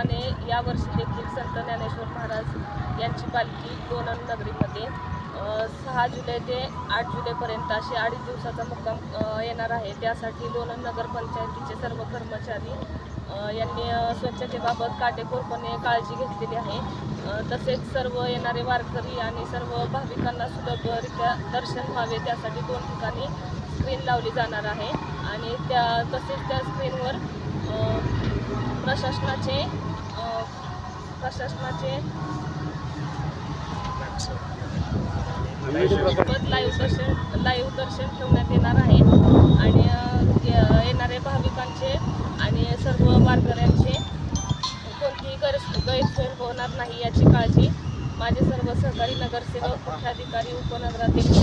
त्याचप्रमाणे यावर्षी देखील संत ज्ञानेश्वर महाराज यांची पालखी दोनन नगरीमध्ये सहा जुलै ते आठ जुलैपर्यंत असे अडीच दिवसाचा मुक्काम येणार आहे. त्यासाठी दोनन नगर पंचायतीचे सर्व कर्मचारी यांनी स्वच्छतेबाबत काटेकोरपणे काळजी घेतलेली आहे. तसेच सर्व येणारे वारकरी आणि सर्व भाविकांना सुलभरित्या दर्शन व्हावे त्यासाठी दोन ठिकाणी स्क्रीन लावली जाणार आहे. आणि त्या तसेच त्या स्क्रीनवर प्रशासनाचे प्रशासनाचे सोबत लाईव्ह दर्शन लाईव्ह दर्शन ठेवण्यात येणार आहे. आणि ये- येणाऱ्या भाविकांचे आणि सर्व वारकऱ्यांचे कोणतीही गैर गैरसोय होणार नाही याची काळजी माझे सर्व सहकारी नगरसेवक मुख्याधिकारी उपनगराध्यक्ष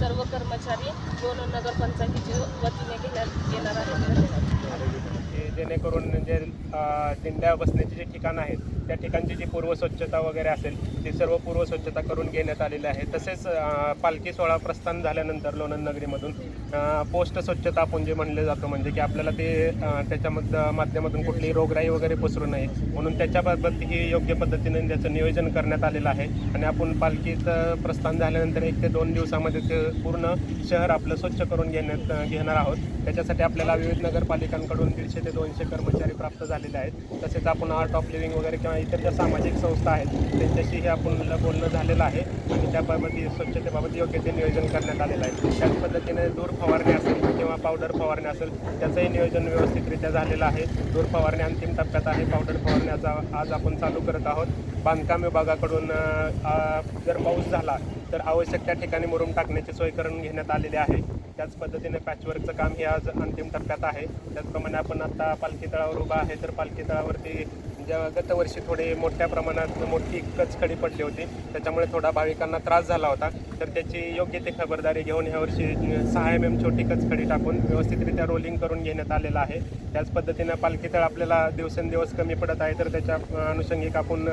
सर्व कर्मचारी दोन नगरपंचायतीच्या वतीने घेण्यात येणार आहे जेणेकरून जे अ, दिंड्या बसण्याचे जे ठिकाण आहेत त्या ठिकाणची जी पूर्व स्वच्छता वगैरे असेल ती सर्व पूर्व स्वच्छता करून घेण्यात आलेली आहे. तसेच पालखी सोहळा प्रस्थान झाल्यानंतर लोणंद नगरीमधून पोस्ट स्वच्छता आपण जे म्हणले जातो म्हणजे की आपल्याला ते त्याच्यामध्ये त्याच्यामध माध्यमातून कुठलीही रोगराई वगैरे पसरू नये. म्हणून त्याच्याबाबत ही योग्य पद्धतीने त्याचं नियोजन करण्यात आलेलं आहे. आणि आपण पालखीचं प्रस्थान झाल्यानंतर एक ते दोन दिवसामध्ये ते पूर्ण शहर आपलं स्वच्छ करून घेण्यात घेणार आहोत. त्याच्यासाठी आपल्याला विविध नगरपालिकांकडून दीडशे ते दोनशे कर्मचारी प्राप्त झालेले आहेत. तसेच आपण आर्ट ऑफ लिव्हिंग वगैरे किंवा इतर ज्या सामाजिक संस्था आहेत त्यांच्याशीही आपण बोलणं झालेलं आहे. आणि त्याबाबत स्वच्छतेबाबत योग्य ते नियोजन करण्यात आलेलं आहे. त्याच पद्धतीने दूर फवारणी असेल किंवा पावडर फवारणी असेल त्याचंही नियोजन व्यवस्थितरित्या झालेलं आहे. दूर फवारणी अंतिम टप्प्यात आहे. पावडर फवारण्याचा आज आपण चालू करत आहोत. बांधकाम विभागाकडून जर पाऊस झाला तर आवश्यक त्या ठिकाणी मुरुम टाकण्याची सोय करून घेण्यात आलेली आहे. त्याच पद्धतीने पॅचवर्कचं काम हे आज अंतिम टप्प्यात आहे. त्याचप्रमाणे आपण आता पालखी तळावर उभा आहे तर पालखी तळावरती ज्या गत वर्षी थोडे मोठ्या प्रमाणात मोठी कचखडी पडली होती त्याच्यामुळे थोडा भाविकांना त्रास झाला होता. तर त्याची योग्य ते खबरदारी घेऊन ह्यावर्षी सहा एम एम छोटी कचखडी टाकून व्यवस्थितरित्या रोलिंग करून घेण्यात आलेलं आहे. त्याच पद्धतीनं पालखी तळ आपल्याला दिवसेंदिवस कमी पडत आहे तर त्याच्या अनुषंगिक आपण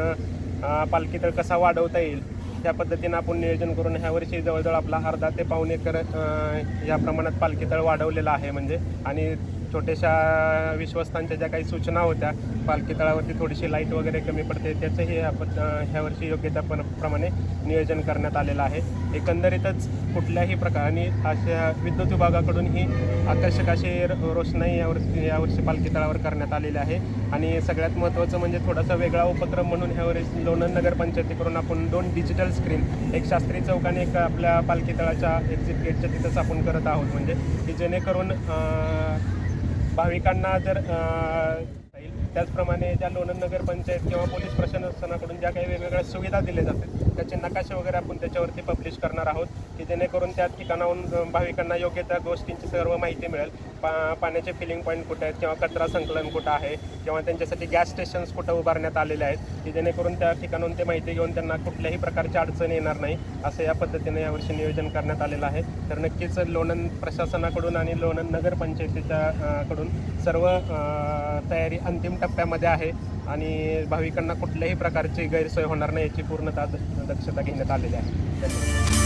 पालखी तळ कसा वाढवता येईल त्या पद्धतीनं आपण नियोजन करून ह्या वर्षी जवळजवळ आपला अर्धा ते पाऊण एकर या प्रमाणात पालखी तळ वाढवलेला आहे म्हणजे. आणि छोट्याशा विश्वस्तांच्या ज्या काही सूचना होत्या पालखी तळावरती थोडीशी लाइट वगैरे कमी पडते त्याचंही आपण ह्यावर्षी योग्य त्या प्रमाणे नियोजन करण्यात आलेलं आहे. एकंदरीतच कुठल्याही प्रकाराने अशा विद्युत विभागाकडून ही आकर्षक अशी रोषणाई यावर्षी यावर्षी पालखी तळावर करण्यात आलेली आहे. आणि सगळ्यात महत्त्वाचं म्हणजे थोडासा वेगळा उपक्रम म्हणून ह्यावर्षी लोणंद नगरपंचायतीकडून आपण दोन डिजिटल स्क्रीन एक शास्त्री चौकाने एक आपल्या पालखी तळाच्या एक्झिट गेटच्या तिथंच आपण करत आहोत. म्हणजे की जेणेकरून भाविकांना जर अं, त्याचप्रमाणे ज्या लोणंद नगर पंचायत किंवा पोलीस प्रशासनाकडून ज्या काही वेगवेगळ्या सुविधा दिल्या जातात त्याचे नकाशे वगैरे आपण त्याच्यावरती पब्लिश करणार आहोत की जेणेकरून त्या ठिकाणाहून भाविकांना योग्य त्या गोष्टींची सर्व माहिती मिळेल. पा पाण्याचे फिलिंग पॉईंट कुठे आहेत किंवा कचरा संकलन कुठं आहे किंवा त्यांच्यासाठी गॅस स्टेशन्स कुठं उभारण्यात आलेले आहेत की जेणेकरून त्या ठिकाणाहून ते माहिती घेऊन त्यांना कुठल्याही प्रकारची अडचण येणार नाही असं या पद्धतीने यावर्षी नियोजन करण्यात आलेलं आहे. तर नक्कीच लोणंद प्रशासनाकडून आणि लोणंद नगरपंचायतीच्या अं, कडून सर्व तयारी अंतिम टप्प्यामध्ये आहे आणि भाविकांना कुठल्याही प्रकारची गैरसोय होणार नाही याची पूर्णतः द- दक्षता घेण्यात आलेली आहे. धन्यवाद.